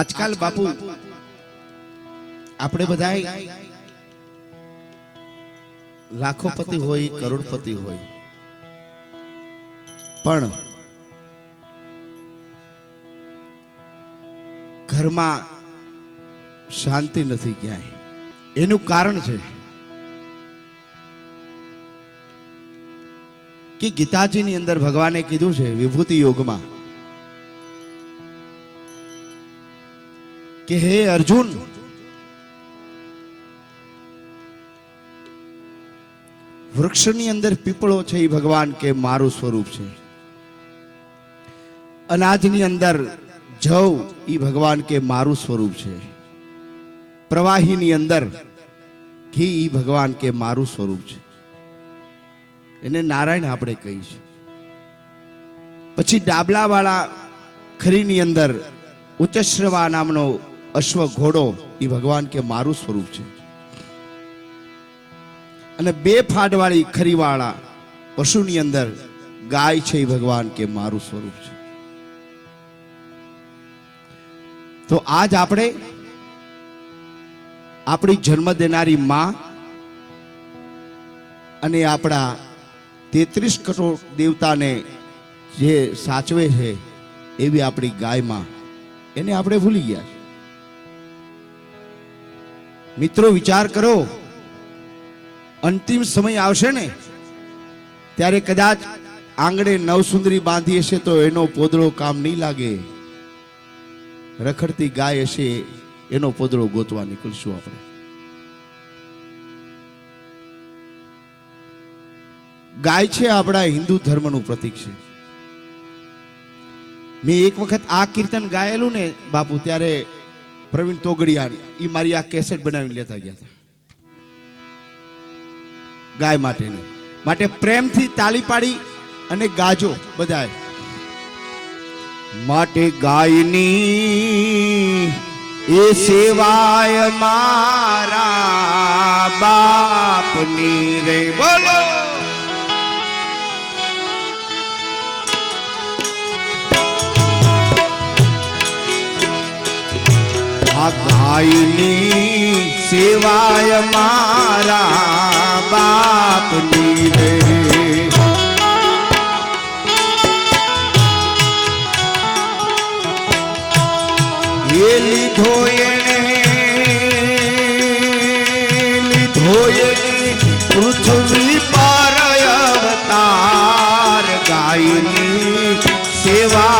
આજકાલ બાપુ આપણે બધા લાખોપતિ હોય કરોડપતિ હોય. પણ ઘરમાં શાંતિ નથી ક્યાંય. એનું કારણ છે કે ગીતાજીની અંદર ભગવાને કીધું છે વિભૂતિ યોગમાં કે હે અર્જુન? વૃક્ષની અંદર પીપળો છે એ ભગવાન કે મારું સ્વરૂપ છે. અનાજની અંદર જવ એ ભગવાન કે મારું સ્વરૂપ છે. પ્રવાહીની અંદર ઘી એ ભગવાન કે મારું સ્વરૂપ છે. એને નારાયણ આપણે કહીશું પછી ડાબલાવાળા ખરીની અંદર ઉચ્ચશ્રવા નામનો અશ્વ ઘોડો એ ભગવાન કે મારું સ્વરૂપ છે અને બે ફાડવાળી ખરીવાળા પશુની અંદર ગાય છે એ ભગવાન કે મારું સ્વરૂપ છે તો આજ આપણે આપણી જન્મ દેનારી માં અને આપણા તેત્રીસ કરોડ દેવતાને જે સાચવે છે એવી આપણી ગાયમાં એને આપણે ભૂલી ગયા છે. મિત્રો, વિચાર કરો. અંતિમ સમય આવશે ને, ત્યારે કદાચ આંગણે નવસુંદરી બાંધી હશે તો એનો પોદળો કામ નહીં લાગે. રખડતી ગાય હશે, એનો પોદળો ગોતવા નીકળશું આપણે. ગાય છે આપણા હિન્દુ ધર્મનું પ્રતીક છે. મેં એક વખત આ કીર્તન ગાયેલું ને બાપુ, ત્યારે પ્રવીણ તોગડિયાર એ મારી આ કેસેટ બનાવીને લેતા ગયા હતા. ગાય માટેની. માટે પ્રેમથી તાળી પાડી અને ગાજો બધાએ. માટે ગાયની એ સેવાય મારા બાપની રે. બોલો! આ ગાયની સેવાય મારા બાપની રે એ લીધો એણે લીધો એણે પૃથ્વી પર અવતાર ગાયની સેવાય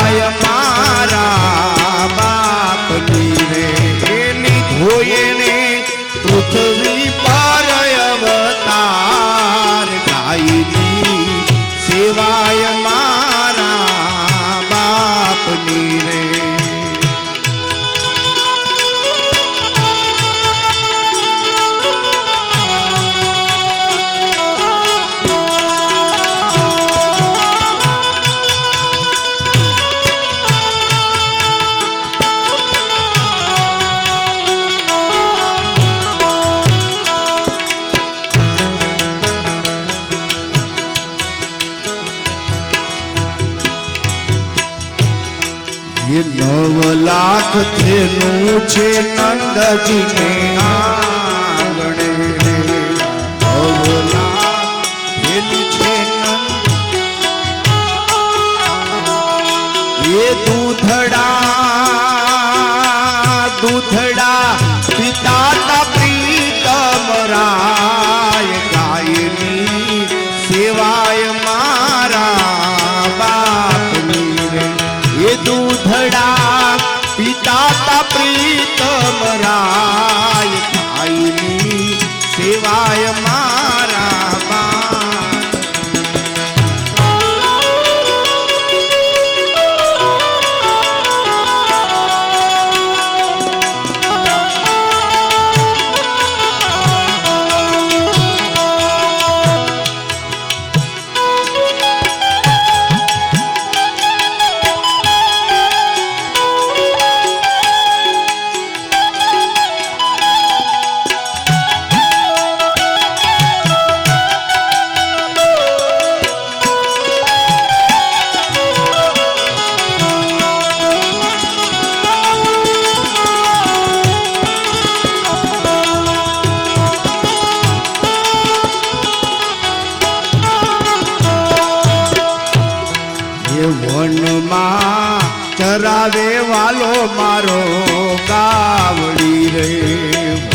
લાખ થેલું છે નંદજીને. આંગણે લાખ થેલું છે એ દૂધડા વનમાં ચરાવે વાલો મારો કાવડી રે.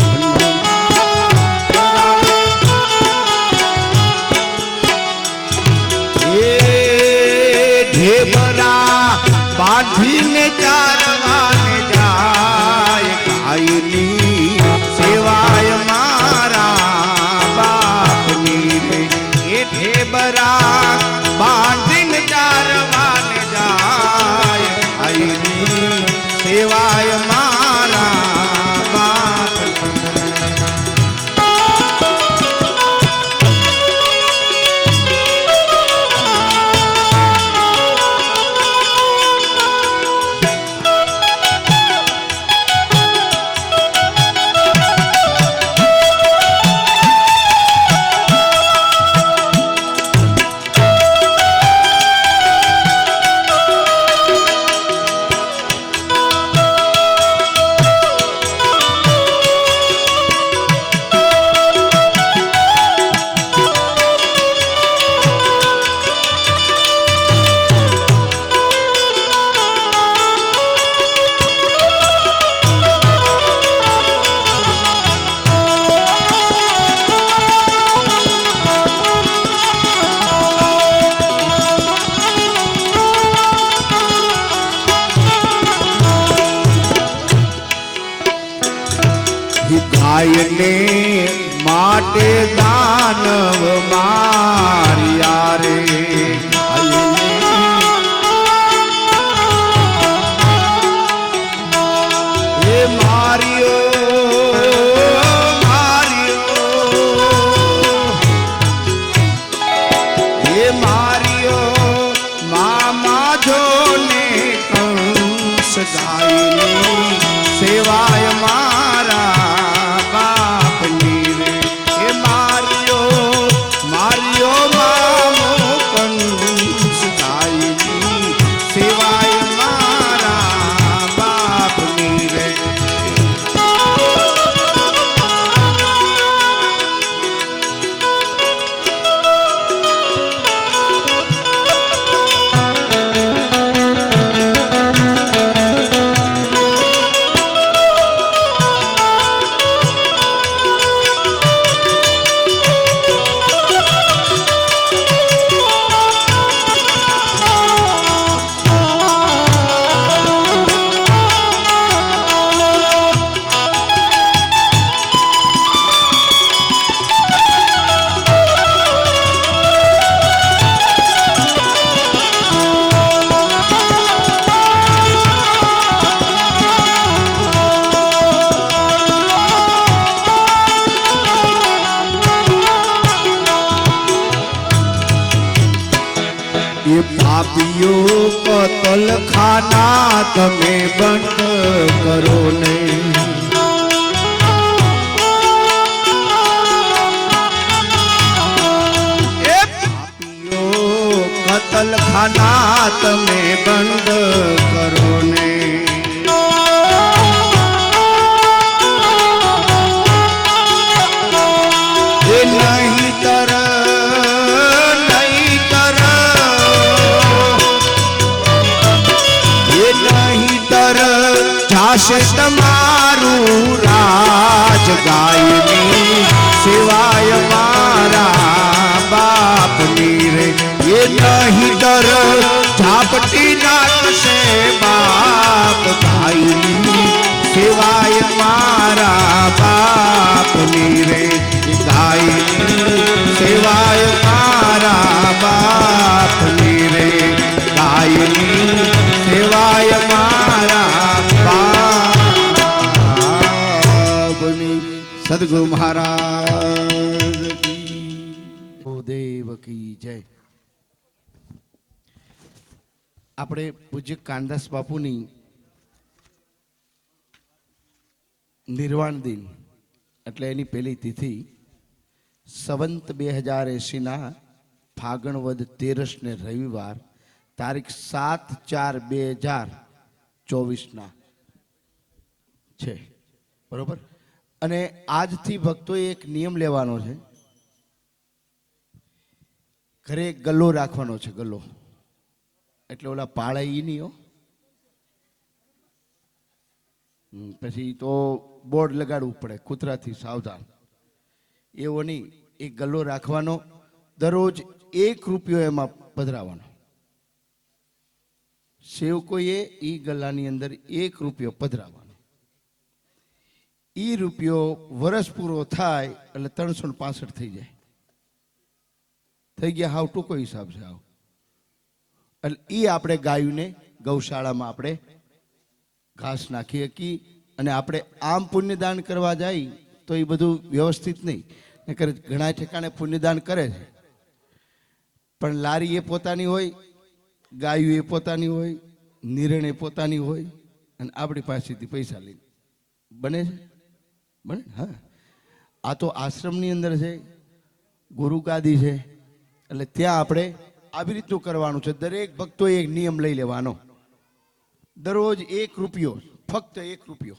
એ જાશે તમારું રાજ ગાયની સિવાય મારા બાપની રે. એ નહીં તર ઝાપટી નાખશે બાપ ગાયની સિવાય મારા બાપની રે. જય. આપણે પૂજ્ય કાનદાસ બાપુની નિર્વાણ દિન એટલે એની પહેલી તિથિ સંવંત બે હજાર એંશીના ફાગણવદ તેરસને રવિવાર, તારીખ સાત ચાર બે હજાર ચોવીસના છે. બરોબર? અને આજથી ભક્તોએ એક નિયમ લેવાનો છે. ઘરે ગલ્લો રાખવાનો છે, ગલ્લો. એટલે ઓલા પાળા ઈ નહીં હો. પછી તો બોર્ડ લગાડવું પડે, કૂતરાથી સાવધાન. એવો નહીં એક ગલ્લો રાખવાનો, દરરોજ એક રૂપિયો એમાં પધરાવાનો. સેવકોએ એ ગલ્લાની અંદર એક રૂપિયો પધરાવાનો. એ રૂપિયો વર્ષ પૂરો થાય એટલે ત્રણસો પાસઠ થઈ જાય. થઈ ગયા હાવ ટૂંકો હિસાબ છે હાવ. એટલે એ આપણે ગાયુંને ગૌશાળામાં આપણે ઘાસ નાખી શકી અને આપણે આમ પુણ્યદાન કરવા જાય તો એ બધું વ્યવસ્થિત નહીં. નકર ઘણા ઠેકાણે પુણ્યદાન કરે છે. પણ લારી એ પોતાની હોય, ગાયું એ પોતાની હોય, નિરણ એ પોતાની હોય, અને આપણી પાસેથી પૈસા લઈને. બને છે? બને? હા. આ તો આશ્રમની અંદર છે, ગુરુ ગાદી છે, એટલે ત્યાં આપણે આવી રીતનું કરવાનું છે. દરેક ભક્તોએ એક નિયમ લઈ લેવાનો. દરરોજ એક રૂપિયો, ફક્ત એક રૂપિયો.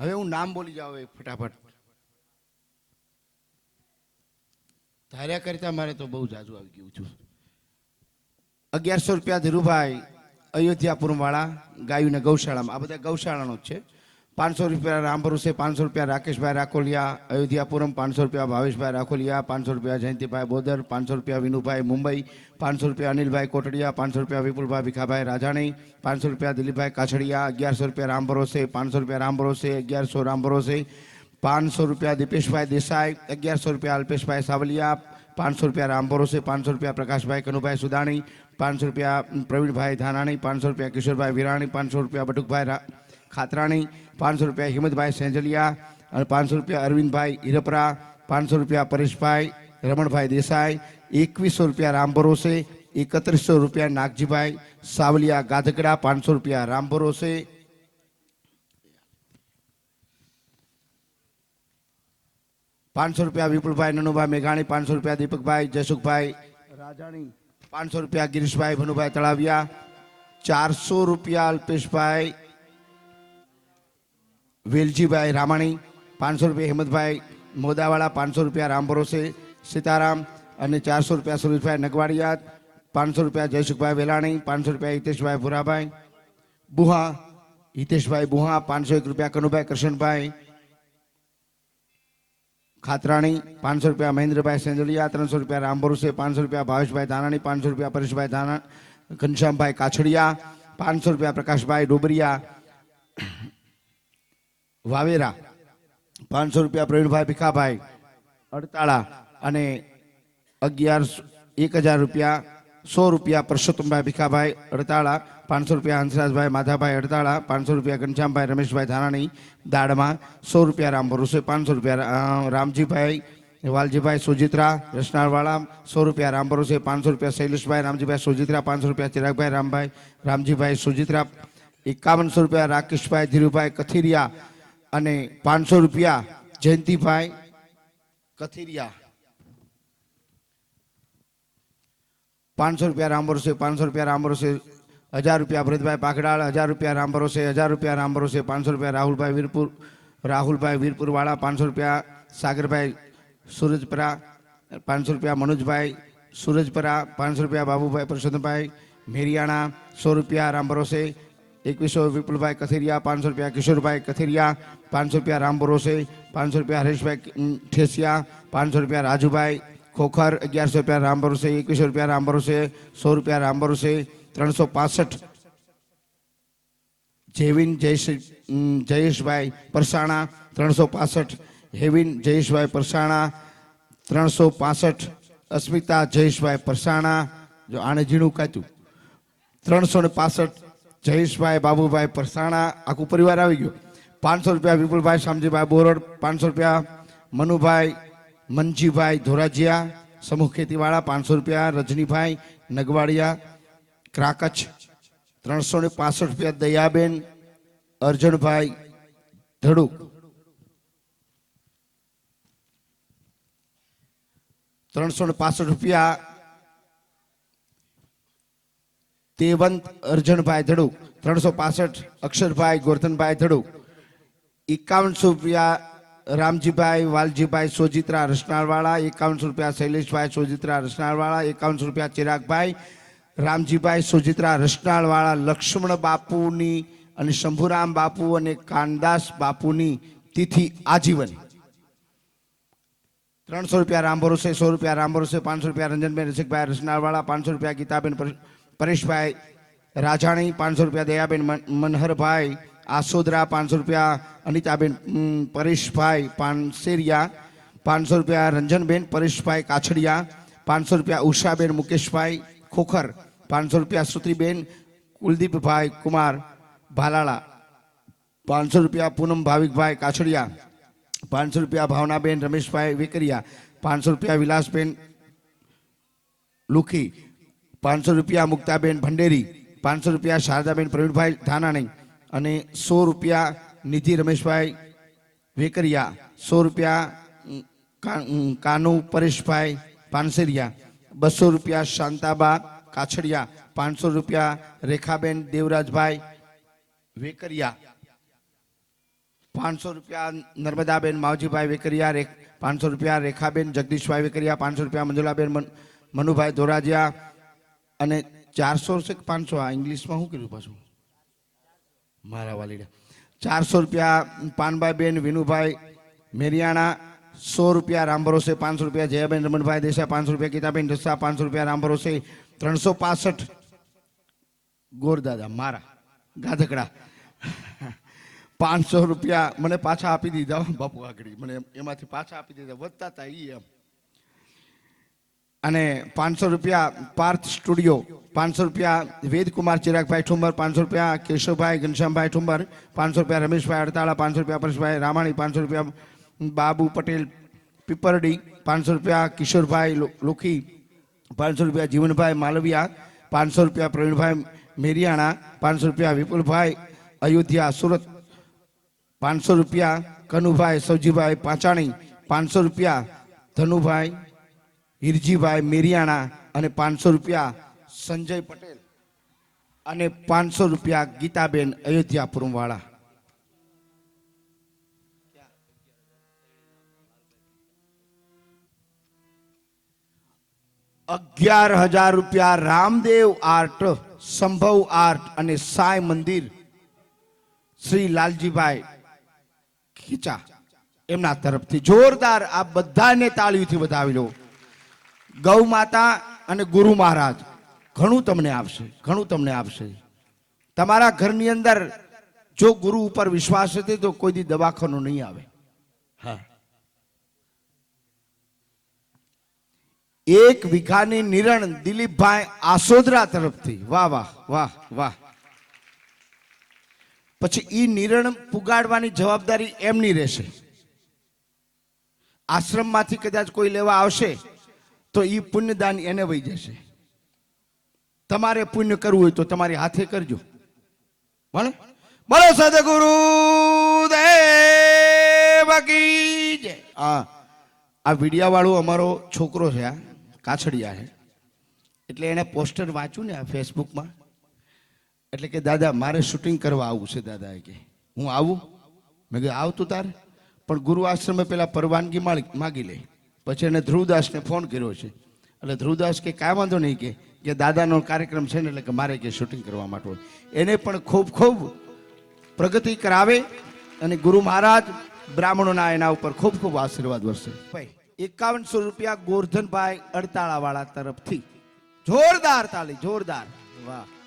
હવે હું નામ બોલી જાઉં ફટાફટ. ધાર્યા કરતા મારે તો બહુ જાજુ આવી ગયું છું. અગિયારસો રૂપિયા ધીરુભાઈ અયોધ્યાપુરવાળા ગાયુને ગૌશાળામાં. આ બધા ગૌશાળાનો જ છે. પાંચસો રૂપિયા રામ ભરોસે, પાંચસો રૂપિયા રાકેશભાઈ રાખોલિયા અયોધ્યાપુરમ, પાંચસો રૂપિયા ભાવેશભાઈ રાખોલિયા, પાંચસો રૂપિયા જયંતિભાઈ બોદર, પાંચસો રૂપિયા વિનુભાઈ મુંબઈ, પાંચસો રૂપિયા અનિલભાઈ કોટડિયા, પાંચસો રૂપિયા વિપુલભાઈ ભીખાભાઈ રાજાણી, પાંચસો રૂપિયા દિલીપભાઈ કાછડિયા, અગિયારસો રૂપિયા રામભરોસે પાંચસો રૂપિયા રામભરોસે અગિયારસો રામ ભરોસે પાંચસો રૂપિયા દીપેશભાઈ દેસાઈ અગિયારસો રૂપિયા અલ્પેશભાઈ સાવલિયા પાંચસો રૂપિયા રામ ભરોસે પાંચસો રૂપિયા પ્રકાશભાઈ કનુભાઈ સુદાણી પાંચસો રૂપિયા પ્રવીણભાઈ ધાનાણી પાંચસો રૂપિયા કિશોરભાઈ વિરાણી પાંચસો રૂપિયા બટુકભાઈ રા- ખાતરાણી પાંચસો રૂપિયા હિંમતભાઈ સેંજલિયા અને પાંચસો રૂપિયા અરવિંદભાઈ હિરપરા પાંચસો રૂપિયા પરેશભાઈ રમણભાઈ દેસાઈ એકવીસો રૂપિયા રામ ભરોસે એકત્રીસો રૂપિયા નાગજીભાઈ સાવલિયા ગાધકડા પાંચસો રૂપિયા રામ ભરોસે પાંચસો રૂપિયા વિપુલભાઈ નનુભાઈ મેઘાણી પાંચસો રૂપિયા દીપકભાઈ જયસુખભાઈ રાજાણી. પાંચસો રૂપિયા ગિરીશભાઈ ભનુભાઈ તળાવિયા ચારસો રૂપિયા અલ્પેશભાઈ વેલજીભાઈ રામાણી પાંચસો રૂપિયા હેમંતભાઈ મોદાવાળા પાંચસો રૂપિયા રામ ભરોસે સીતારામ અને ચારસો રૂપિયા સુરેશભાઈ નગવાડિયા પાંચસો રૂપિયા જયસુખભાઈ વેલાણી પાંચસો રૂપિયા હિતેશભાઈ ભુરાભાઈ બુહા હિતેશભાઈ બુહા પાંચસો એક રૂપિયા કનુભાઈ કૃષ્ણભાઈ ખાતરાણી પાંચસો રૂપિયા, મહેન્દ્રભાઈ સેંજલિયા ત્રણસો રૂપિયા રામ ભરોસે પાંચસો રૂપિયા, ભાવેશભાઈ ધાનાણી પાંચસો રૂપિયા, પરેશભાઈ ધાના, ઘનશ્યામભાઈ કાછડિયા પાંચસો રૂપિયા, પ્રકાશભાઈ ડોબરિયા, વાવેરા પાંચસો રૂપિયા, પ્રવીણભાઈ ભીખાભાઈ, અડતાળા અને અગિયાર એક હજાર રૂપિયા સો રૂપિયા પરસોત્તમભાઈ ભીખાભાઈ અડતાળા, પાંચસો રૂપિયા હંસરાજભાઈ માધાભાઈ અડતાળા, પાંચસો રૂપિયા ઘનશ્યામભાઈ રમેશભાઈ ધારાણી દાડમાં, સો રૂપિયા રામ ભરોસે પાંચસો રૂપિયા રામજીભાઈ, વાલજીભાઈ સુજિત્રા, રસનાળવાળા, સો રૂપિયા રામ ભરોસે પાંચસો રૂપિયા શૈલેષભાઈ, રામજીભાઈ સુજિત્રા, પાંચસો રૂપિયા ચિરાગભાઈ રામભાઈ, રામજીભાઈ સુજિત્રા, એકાવનસો રૂપિયા રાકેશભાઈ ધીરુભાઈ કથિરિયા અને પાંચસો રૂપિયા જયંતિભાઈ કથિરિયા. પાંચસો રૂપિયા રામ ભરોસે પાંચસો રૂપિયા રામ ભરોસે હજાર રૂપિયા ભરતભાઈ પાકડાળ હજાર રૂપિયા રામ ભરોસે હજાર રૂપિયા રામ ભરોસે પાંચસો રૂપિયા રાહુલભાઈ વીરપુર રાહુલભાઈ વીરપુરવાળા પાંચસો રૂપિયા સાગરભાઈ સુરજપરા પાંચસો રૂપિયા મનોજભાઈ સુરજપરા પાંચસો રૂપિયા બાબુભાઈ પરસોત્તમભાઈ મેરિયાણા સો રૂપિયા રામ ભરોસે એકવીસો વિપુલભાઈ કથિરિયા પાંચસો રૂપિયા કિશોરભાઈ કથિરિયા પાંચસો રૂપિયા રામ ભરોસે પાંચસો રૂપિયા હરેશભાઈ ઉમ, ઠેસિયા પાંચસો રૂપિયા રાજુભાઈ ખોખર અગિયારસો રૂપિયા રામ ભરોસે, એકવીસો રૂપિયા રામ ભરોસે, સો રૂપિયા રામ ભરોસે, ત્રણસો પાસઠ. જેવિન જયેશ જયેશભાઈ પરસાણા, ત્રણસો પાસઠ. હેવિન જયેશભાઈ પરસાણા, ત્રણસો પાસઠ. અસ્મિતા જયેશભાઈ પરસાણા, જો આને ઝીણું કાચ્યું ત્રણસો ને પાસઠ. જયેશભાઈ બાબુભાઈ પરસાણા, આખું પરિવાર આવી ગયો. પાંચસો રૂપિયા વિપુલભાઈ શામજીભાઈ બોરડ, પાંચસો રૂપિયા મનુભાઈ મનજીભાઈ ધોરાજીયા, સમૂહ ખેતીવાળા પાંચસો રૂપિયા, રજનીભાઈ નગવાડિયા, ક્રાકચ ત્રણસો ને પાસઠ રૂપિયા, દયાબેન, અર્જણભાઈ ધડુક. ત્રણસો ને પાસઠ રૂપિયા, તેવંત અર્જણભાઈ ધડુક. ત્રણસો પાસઠ અક્ષરભાઈ ગોરધનભાઈ ધડુક. એકાવનસો રૂપિયા રામજીભાઈ, વાલજીભાઈ, સોજિત્રા, રસનાળવાળા, એકાવનસો રૂપિયા શૈલેષભાઈ, સોજિત્રા, રસનાળવાળા, એકાવનસો રૂપિયા ચિરાગભાઈ, રામજીભાઈ, સુજિત્રા, રસનાળવાળા, લક્ષ્મણ બાપુની અને શંભુરામ બાપુ અને કાનદાસ બાપુની તિથિ આજીવન. ત્રણસો રૂપિયા રામ ભરોસે, સો રૂપિયા રામ ભરોસે, પાંચસો રૂપિયા રંજનબેન રસિકભાઈ, રસનાળવાળા, પાંચસો રૂપિયા ગીતાબેન પર- પરેશભાઈ રાજાણી, પાંચસો રૂપિયા દયાબેન મનહરભાઈ આસોદરા પાંચસો રૂપિયા અનિતાબેન ઉમ, પરેશભાઈ પાનસેરિયા પાંચસો રૂપિયા રંજનબેન પરેશભાઈ કાછડિયા પાંચસો રૂપિયા ઉષાબેન મુકેશભાઈ ખોખર પાંચસો રૂપિયા શ્રુતિબેન કુલદીપભાઈ કુમાર ભાલાળા પાંચસો રૂપિયા પૂનમ ભાવિકભાઈ કાછડિયા પાંચસો રૂપિયા ભાવનાબેન રમેશભાઈ વેકરિયા પાંચસો રૂપિયા વિલાસબેન લુખી પાંચસો રૂપિયા મુક્તાબેન ભંડેરી પાંચસો રૂપિયા શારદાબેન પ્રવીણભાઈ ધાનાણી અને સો રૂપિયા નિધિ રમેશભાઈ વેકરિયા, સો રૂપિયા કાનુ પરેશભાઈ પાનસેરિયા, બસો રૂપિયા શાંતાબા કાછડિયા, પાંચસો રૂપિયા રેખાબેન દેવરાજભાઈ વેકરિયા, પાંચસો રૂપિયા નર્મદાબેન માવજીભાઈ વેકરિયા પાંચસો રૂપિયા રેખાબેન જગદીશભાઈ વેકરિયા, પાંચસો રૂપિયા મંજુલાબેન મનુભાઈ ધોરાજીયા અને ચારસો છે પાંચસો આ ઇંગ્લિશમાં શું કર્યું પાછું? મારા વાલીડા. ચારસો રૂપિયા પાનભાઈબેન વિનુભાઈ, મેરિયાણા, સો રૂપિયા રામ ભરોસે પાંચસો રૂપિયા જયાબેન, રમણભાઈ દેસાઈ, પાંચસો રૂપિયા ગીતાબેન દસા પાંચસો રૂપિયા રામ ત્રણસો પાસઠ ગોરદાદા, મારા, ગાધકડા. પાંચસો રૂપિયા મને પાછા આપી દીધા, બાપુ આગળ. મને એમાંથી પાછા આપી દીધા, વધતા હતા એ એમ. અને પાંચસો રૂપિયા પાર્થ સ્ટુડિયો પાંચસો રૂપિયા વેદકુમાર ચિરાગભાઈ ઠુંબર પાંચસો રૂપિયા કેશવભાઈ ઘનશ્યામભાઈ ઠુંબર પાંચસો રૂપિયા રમેશભાઈ અડતાળા પાંચસો રૂપિયા પરેશભાઈ રામાણી પાંચસો રૂપિયા બાબુ પટેલ પીપરડી પાંચસો રૂપિયા કિશોરભાઈ લોખી પાંચસો રૂપિયા જીવનભાઈ માલવિયા પાંચસો રૂપિયા પ્રવીણભાઈ મેરિયાણા પાંચસો રૂપિયા વિપુલભાઈ અયોધ્યા સુરત પાંચસો રૂપિયા કનુભાઈ સૌજીભાઈ પાંચાણી પાંચસો રૂપિયા ધનુભાઈ હિરજીભાઈ મેરિયાણા અને પાંચસો રૂપિયા સંજય પટેલ અને પાંચસો રૂપિયા ગીતાબેન અયોધ્યા વાળા અગિયાર હજાર રૂપિયા રામદેવ આર્ટ, સંભવ આર્ટ અને સાંઈ મંદિર શ્રી લાલજીભાઈ ખીચા. એમના તરફથી જોરદાર આ બધાને તાળીઓથી વધાવી લો. ગૌ માતા અને ગુરુ મહારાજ. ઘણું તમને આપશે ઘણું તમને આપશે. તમારા ઘરની અંદર જો ગુરુ ઉપર વિશ્વાસ હતી તો કોઈ દવાખાનું નહીં આવે. હા. એક વીઘાની નિરણ દિલીપભાઈ આસોદરા તરફથી. વાહ વાહ વાહ વાહ. પછી ઈ નિરણ પુગાડવાની જવાબદારી એમની રહેશે. આશ્રમમાંથી કદાચ કોઈ લેવા આવશે તો એ પુણ્યદાન એને વહી જશે. તમારે પુણ્ય કરવું હોય તો તમારી હાથે કરજો. ભલે? બોલો સદગુરુ દેવ કી આ આ વિડિયા વાળો અમારો છોકરો છે, આ કાછડિયા છે. એટલે એણે પોસ્ટર વાંચ્યું ને આ ફેસબુકમાં. એટલે કે, દાદા, મારે શૂટિંગ કરવા આવવું છે દાદા કે. હું આવું? મેં કીધું, આવતું તારે. પણ ગુરુ આશ્રમે પેલા પરવાનગી માગી લે. પછી એને ધ્રુવદાસને ફોન કર્યો છે. એટલે ધ્રુવદાસ કે કાંઈ વાંધો નહીં કે કે દાદાનો કાર્યક્રમ છે ને એટલે કે મારે કે શૂટિંગ કરવા માટે એને પણ ખૂબ ખૂબ પ્રગતિ કરાવે અને ગુરુ મહારાજ બ્રાહ્મણોના એના ઉપર ખૂબ ખૂબ આશીર્વાદ વરસે. ભાઈ એકાવનસો રૂપિયા ગોરધનભાઈ અડતાળા વાળા તરફથી. જોરદાર તાળી જોરદાર. વાહ.